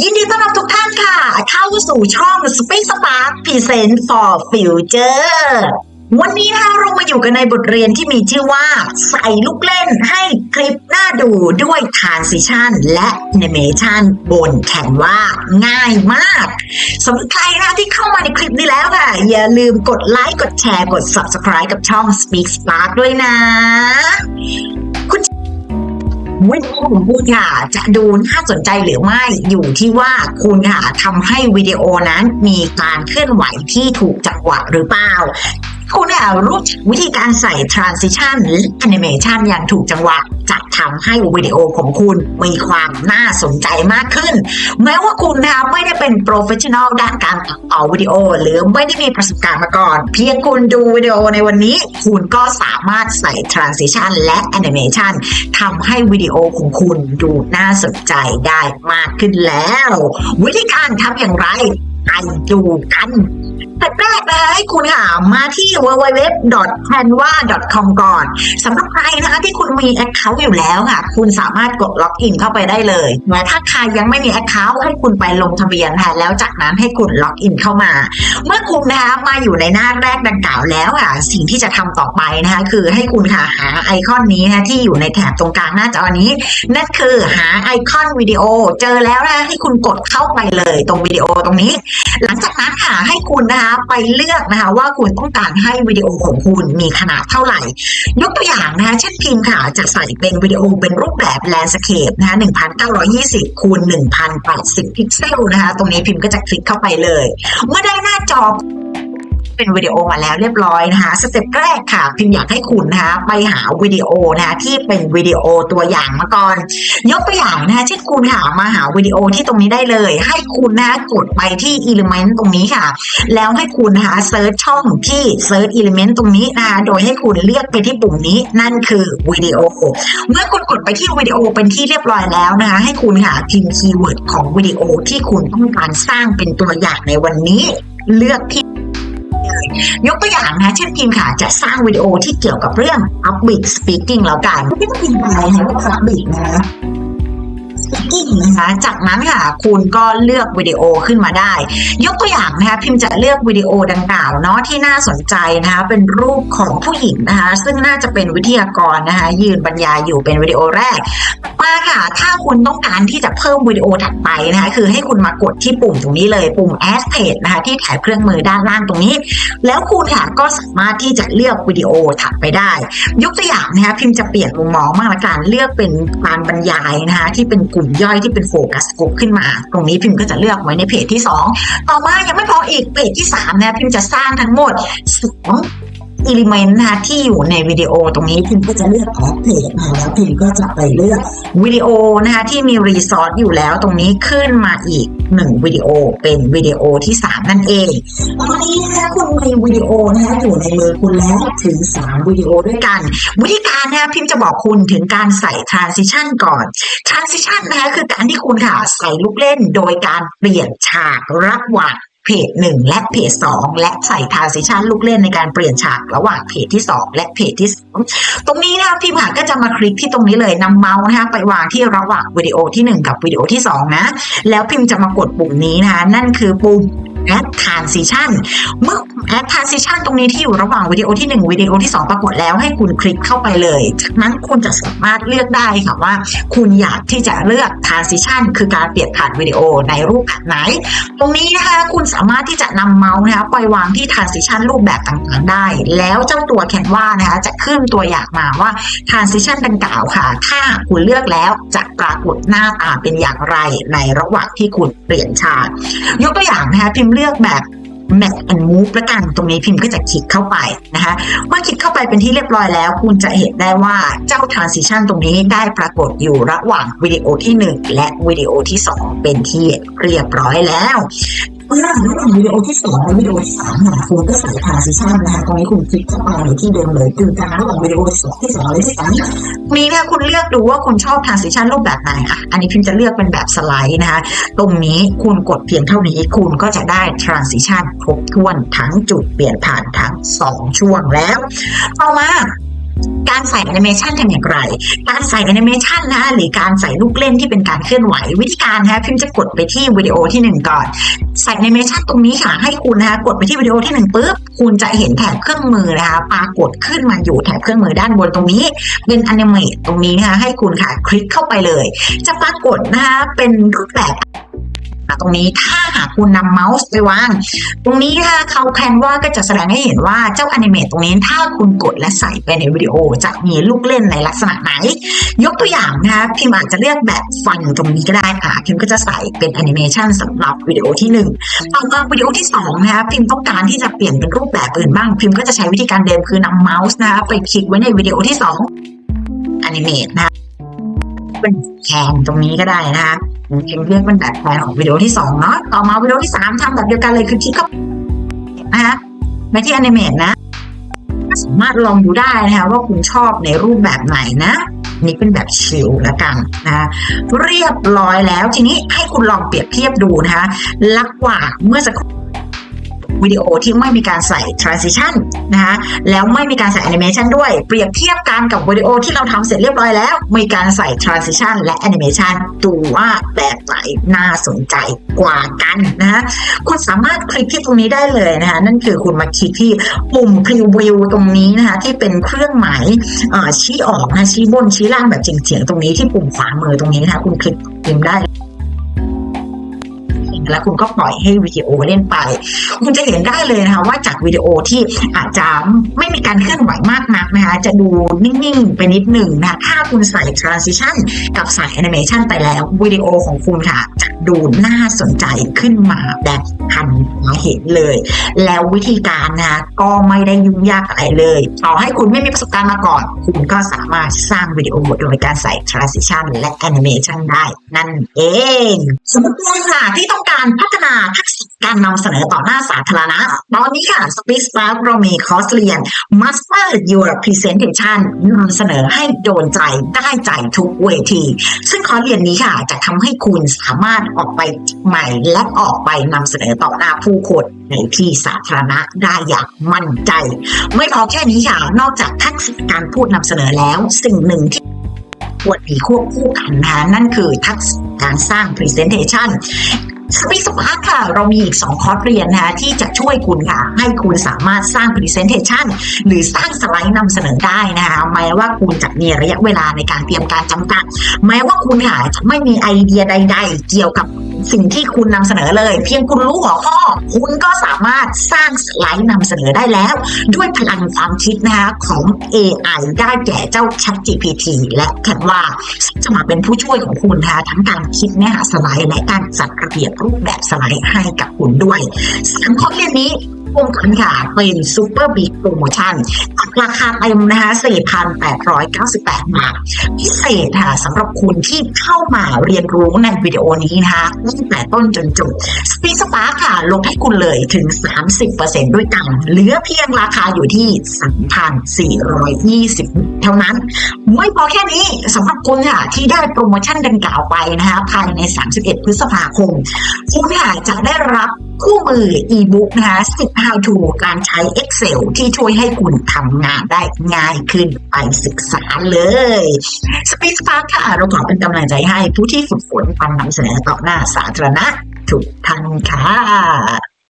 ยินดีต้อนรับทุกท่านค่ะ เข้าสู่ช่อง Speak Spark Present for Future วันนี้นะคะเรามาอยู่กันในบทเรียนที่มีชื่อว่า ใส่ลูกเล่นให้คลิปหน้าดูด้วย Transition และ Animation บนแคนวาง่ายมากสำหรับใครนะที่เข้ามาในคลิปนี้แล้วค่ะ อย่าลืมกดไลค์กดแชร์กด Subscribe กับช่อง Speak Spark ด้วยนะ วิดีโอของคุณค่ะจะดูน่าสนใจหรือไม่อยู่ที่ว่าคุณค่ะทำให้วิดีโอนั้นมีการเคลื่อนไหวที่ถูกจังหวะหรือเปล่า คุณค่ะรู้จักวิธีการใส่ transition และ animation อย่างถูกจังหวะจะทำให้วิดีโอของคุณมีความน่าสนใจมากขึ้น แม้ว่าคุณนะคะไม่ได้เป็น professional ด้านการตัดต่อวิดีโอ หรือไม่ได้มีประสบการณ์มาก่อน เพียงคุณดูวิดีโอในวันนี้ คุณก็สามารถใส่ transition และ animation ทำให้วิดีโอของคุณดูน่าสนใจได้มากขึ้นแล้ว วิธีการทำอย่างไรไปดูกัน แต่แรกนะคะให้คุณค่ะมาที่ www.canva.com ก่อนสำหรับใครนะคะที่คุณมี Account อยู่แล้วค่ะ คุณสามารถกดล็อกอินเข้าไปได้เลยแต่ถ้าใครยังไม่มี Account ให้คุณไปลงทะเบียนค่ะแล้วจากนั้นให้คุณล็อกอินเข้ามา เมื่อคุณนะคะมาอยู่ในหน้าแรกดังกล่าวแล้วค่ะสิ่งที่จะทำต่อไปนะคะคือให้คุณค่ะหาไอคอนนี้นะที่อยู่ในแถบตรงกลางหน้าจอนี้นั่นคือหาไอคอนวิดีโอเจอแล้วนะคะให้คุณกดเข้าไปเลยตรงวิดีโอตรงนี้ หลังจากนั้นค่ะให้คุณนะคะไปเลือกนะคะ ว่าคุณต้องการให้วิดีโอของคุณมีขนาดเท่าไหร่ ยกตัวอย่างนะคะเช่นพิมพ์ค่ะจะใส่เป็นวิดีโอเป็นรูปแบบแลนสเคปนะคะ1,920คูณ1,080 พิกเซลนะคะ ตรงนี้พิมพ์ก็จะคลิกเข้าไปเลย เมื่อได้หน้าจอ เป็นวิดีโอมาแล้วเรียบร้อยนะคะสเต็ปแรกค่ะพิมพ์อยากให้คุณนะคะไปหาวิดีโอนะคะที่เป็นวิดีโอตัวอย่างมาก่อน ยกตัวอย่างนะคะเช่นคุณค่ะมาหาวิดีโอที่ตรงนี้ได้เลย ให้คุณนะคะกดไปที่ Element ตรงนี้ค่ะ แล้วให้คุณนะคะเซิร์ชช่องที่ Search Element ตรงนี้นะคะโดยให้คุณเลือกไปที่ปุ่มนี้นั่นคือวิดีโอ เมื่อคุณกดไปที่วิดีโอเป็นที่เรียบร้อยแล้วนะคะให้คุณค่ะพิมพ์คีย์เวิร์ดของวิดีโอที่คุณต้องการสร้างเป็นตัวอย่างในวันนี้ เลือกที่ ยกตัวอย่างนะเช่นพิมค่ะจะสร้างวิดีโอที่เกี่ยวกับเรื่อง public speaking แล้วกันไม่ต้องพิมพ์อะไรนะว่า public นะ speaking นะคะ จากนั้นค่ะคุณก็เลือกวิดีโอขึ้นมาได้ ยกตัวอย่างนะคะพิมพ์จะเลือกวิดีโอดังกล่าวเนาะที่น่าสนใจนะคะเป็นรูปของผู้หญิงนะคะ ซึ่งน่าจะเป็นวิทยากรนะคะยืนบรรยายอยู่เป็นวิดีโอแรกมาค่ะ ถ้าคุณต้องการที่จะเพิ่มวิดีโอถัดไปนะคะคือให้คุณมากดที่ปุ่มตรงนี้เลยปุ่ม add page นะคะที่แถบเครื่องมือด้านล่างตรงนี้ แล้วคุณค่ะก็สามารถที่จะเลือกวิดีโอถัดไปได้ ยกตัวอย่างนะคะพิมพ์จะเปลี่ยนมุมมองมากละกันเลือกเป็นการบรรยายนะคะที่เป็นกลุ่มย่อยที่เป็นโฟกัสกลุ่มขึ้นมา ตรงนี้พิมพ์ก็จะเลือกไว้ในเพจที่ 2 ต่อมายังไม่พออีกเพจที่3นะพิมพ์จะสร้างทั้งหมดส อิเลเมนต์นะคะที่อยู่ในวิดีโอตรงนี้พิมก็จะเลือกแอดเพจแล้วพิมก็จะไปเลือกวิดีโอนะคะที่มีรีซอสอยู่แล้วตรงนี้ขึ้นมาอีกหนึ่งวิดีโอเป็นวิดีโอที่ 3 นั่นเองตอนนี้นะคะคุณมีวิดีโอนะคะอยู่ในมือคุณแล้วถึง 3 วิดีโอด้วยกัน วิธีการนะคะพิมจะบอกคุณถึงการใส่ transition ก่อน transition นะคะคือการที่คุณค่ะใส่ลูกเล่นโดยการเปลี่ยนฉากระหว่าง เพจหนึ่งและเพจสองและใส่ transition ลูกเล่นในการเปลี่ยนฉากระหว่างเพจที่2และเพจที่สองตรงนี้นะคะพิมพ์ค่ะก็จะมาคลิกที่ตรงนี้เลยนำเมาส์นะคะไปวางที่ระหว่างวิดีโอที่1กับวิดีโอที่2นะ แล้วพิมพ์จะมากดปุ่มนี้นะคะนั่นคือปุ่ม add transition เมื่อ add transition ตรงนี้ที่อยู่ระหว่างวิดีโอที่ 1 วิดีโอที่ 2 ปรากฏแล้วให้คุณคลิกเข้าไปเลย จากนั้นคุณจะสามารถเลือกได้ค่ะว่า คุณอยากที่จะเลือก transition คือการเปลี่ยนผ่านวิดีโอในรูปแบบไหน ตรงนี้นะคะคุณสามารถที่จะนำเมาส์นะคะไปวางที่ transition รูปแบบต่างๆได้ แล้วเจ้าตัว Canva นะคะจะขึ้นตัวอย่างมาว่า transition ดังกล่าวค่ะ ถ้าคุณเลือกแล้วจะปรากฏหน้าตาเป็นอย่างไรในระหว่างที่คุณเปลี่ยนฉาก ยกตัวอย่างนะคะพิมเลือกแบบ Match and Move ละกันตรงนี้พิมพ์ก็จะคลิกเข้าไปนะคะเมื่อคลิกเข้าไปเป็นที่เรียบร้อยแล้ว คุณจะเห็นได้ว่าเจ้า transition ตรงนี้ได้ปรากฏอยู่ระหว่างวิดีโอที่ 1 และวิดีโอที่ 2 เป็นที่เรียบร้อยแล้ว เมื่อระหว่างวิดีโอที่สองและวิดีโอที่สามค่ะคุณก็ใส่ transition นะคะตรงนี้คุณคลิกเข้าไปในที่เดิมเลยคือการระหว่างวิดีโอที่สองที่สองและที่สามมีนะคะคุณเลือกดูว่าคุณชอบ transition รูปแบบไหนอะอันนี้พิมจะเลือกเป็นแบบสไลด์นะคะตรงนี้คุณกดเพียงเท่านี้คุณก็จะได้ transition ครบถ้วนทั้งจุดเปลี่ยนผ่านทั้ง2ช่วงแล้วต่อมา การใส่แอนิเมชันทำอย่างไร การใส่แอนิเมชันนะหรือการใส่ลูกเล่นที่เป็นการเคลื่อนไหว วิธีการนะพิมจะกดไปที่วิดีโอที่หนึ่งก่อน ใส่แอนิเมชันตรงนี้ค่ะให้คุณนะคะกดไปที่วิดีโอที่หนึ่งปุ๊บคุณจะเห็นแถบเครื่องมือนะคะปรากฏขึ้นมาอยู่แถบเครื่องมือด้านบนตรงนี้ เป็นอนิเมตตรงนี้นะคะให้คุณค่ะคลิกเข้าไปเลย จะปรากฏนะคะเป็นรูปแบบ ตรงนี้ถ้าหากคุณนำเมาส์ไปวาง ตรงนี้ค่ะเขาแคนว่าก็จะแสดงให้เห็นว่าเจ้าอนิเมตตรงนี้ถ้าคุณกดและใส่ไปในวิดีโอ จะมีลูกเล่นในลักษณะไหน ยกตัวอย่างนะคะพิมอาจจะเลือกแบบฟังตรงนี้ก็ได้ค่ะพิมก็จะใส่เป็นแอนิเมชันสำหรับวิดีโอที่หนึ่งต่อมาวิดีโอที่สองนะคะพิมต้องการที่จะเปลี่ยนเป็นรูปแบบอื่นบ้าง พิมก็จะใช้วิธีการเดิมคือนำเมาส์นะคะไปคลิกไว้ในวิดีโอที่สองแอนิเมตนะคะ เป็นแคนตรงนี้ก็ได้นะคะพิมพ์เลือกเป็นแบบแคนของวิดีโอที่สองเนาะต่อมาวิดีโอที่สามทำแบบเดียวกันเลยคือคลิกเข้านะคะไปที่แอนิเมตนะสามารถลองดูได้นะคะว่าคุณชอบในรูปแบบไหนนะนี่เป็นแบบชิลล้วกันนะะเรียบร้อยแล้วทีนี้ให้คุณลองเปรียบเทียบดูนะคะระหว่าเมื่อสักครู่ วิดีโอที่ไม่มีการใส่ transition นะคะแล้วไม่มีการใส่ animation ด้วย เปรียบเทียบกันกับวิดีโอที่เราทำเสร็จเรียบร้อยแล้ว มีการใส่ transition และ animation ดูว่าแบบไหนน่าสนใจกว่ากันนะคะคุณสามารถคลิกที่ตรงนี้ได้เลยนะคะนั่นคือคุณมาคลิกที่ปุ่มพรีวิวตรงนี้นะคะที่เป็นเครื่องหมายชี้ออกนะชี้บนชี้ล่างแบบเฉียงๆตรงนี้ที่ปุ่มขวามือตรงนี้นะคะคุณคลิกพิมได้ แล้วคุณก็ปล่อยให้วิดีโอเล่นไป คุณจะเห็นได้เลยนะคะว่าจากวิดีโอที่อาจจะไนะคะจะดูนิ่งๆ ไปนิดหนึ่งนะคะถ้าคุณใส่ transition กับใส่ animation ไปแล้ววิดีโอของคุณค่ะจะดูน่าสนใจขึ้นมาแบบทันเห็นเลย แล้ววิธีการนะคะก็ไม่ได้ยุ่งยากอะไรเลยต่อให้คุณไม่มีประสบการณ์มาก่อน คุณก็สามารถสร้างวิดีโอโดยการใส่ transition และ animation ได้นั่นเองสำหรับคุณค่ะที่ต้องการพัฒนาทักษะการนำเสนอต่อหน้าสาธารณะ ตอนนี้ค่ะ Speak Spark เรามีคอร์สเรียน Master Your Presentation นำเสนอให้โดนใจได้ใจทุกเวที ซึ่งคอร์สเรียนนี้ค่ะ จะทำให้คุณสามารถออกไปใหม่และออกไปนำเสนอต่อหน้าผู้คนในที่สาธารณะได้อย่างมั่นใจ ไม่พอแค่นี้ค่ะ นอกจากทักษะการพูดนำเสนอแล้ว สิ่งหนึ่งที่ควรมีควบคู่กันนะนั่นคือทักษะการสร้าง Presentation ปีสปาร์คค่ะ เรามีอีก 2 คอร์สเรียนนะคะที่จะช่วยคุณค่ะ ให้คุณสามารถสร้าง Presentation หรือสร้างสไลด์นำเสนอได้นะคะแม้ว่าคุณจะมีระยะเวลาในการเตรียมการจำกัด แม้ว่าคุณค่ะจะไม่มีไอเดียใด ๆ เกี่ยวกับ สิ่งที่คุณนำเสนอเลย เพียงคุณรู้หัวข้อ คุณก็สามารถสร้างสไลด์นำเสนอได้แล้ว ด้วยพลังความคิดนะคะของ AI ได้แก่เจ้า ChatGPT และ Canva ซึ่งจะมาเป็นผู้ช่วยของคุณนะคะทั้งการคิดเนื้อหาสไลด์และการจัดระเบียบรูปแบบสไลด์ให้กับคุณด้วยสามข้อเรียนนี้รวมกันค่ะเป็นซูเปอร์บิ๊กโปรโมชั่น ราคาเต็มนะคะ 4,898 บาท พิเศษค่ะสำหรับคุณที่เข้ามาเรียนรู้ในวิดีโอนี้นะคะตั้งแต่ต้นจนจบสปีสปาร์ค่ะ ลดให้คุณเลยถึง 30%ด้วยกัน เหลือเพียงราคาอยู่ที่ 3,420 เท่านั้น ไม่พอแค่นี้สำหรับคุณค่ะ ที่ได้โปรโมชั่นดังกล่าวไปนะคะ ภายใน 31 พฤษภาคม คุณค่ะจะได้รับ มืออีบุ๊กนะคะ10 how to การใช้ Excel ที่ช่วยให้คุณทำงานได้ง่ายขึ้นไปศึกษาเลย Speed Spark ค่ะเราขอเป็นกำลังใจให้ผู้ที่ฝึกฝนควารนำเสนอต่อหน้าสาธารณะทุกท่านค่ะ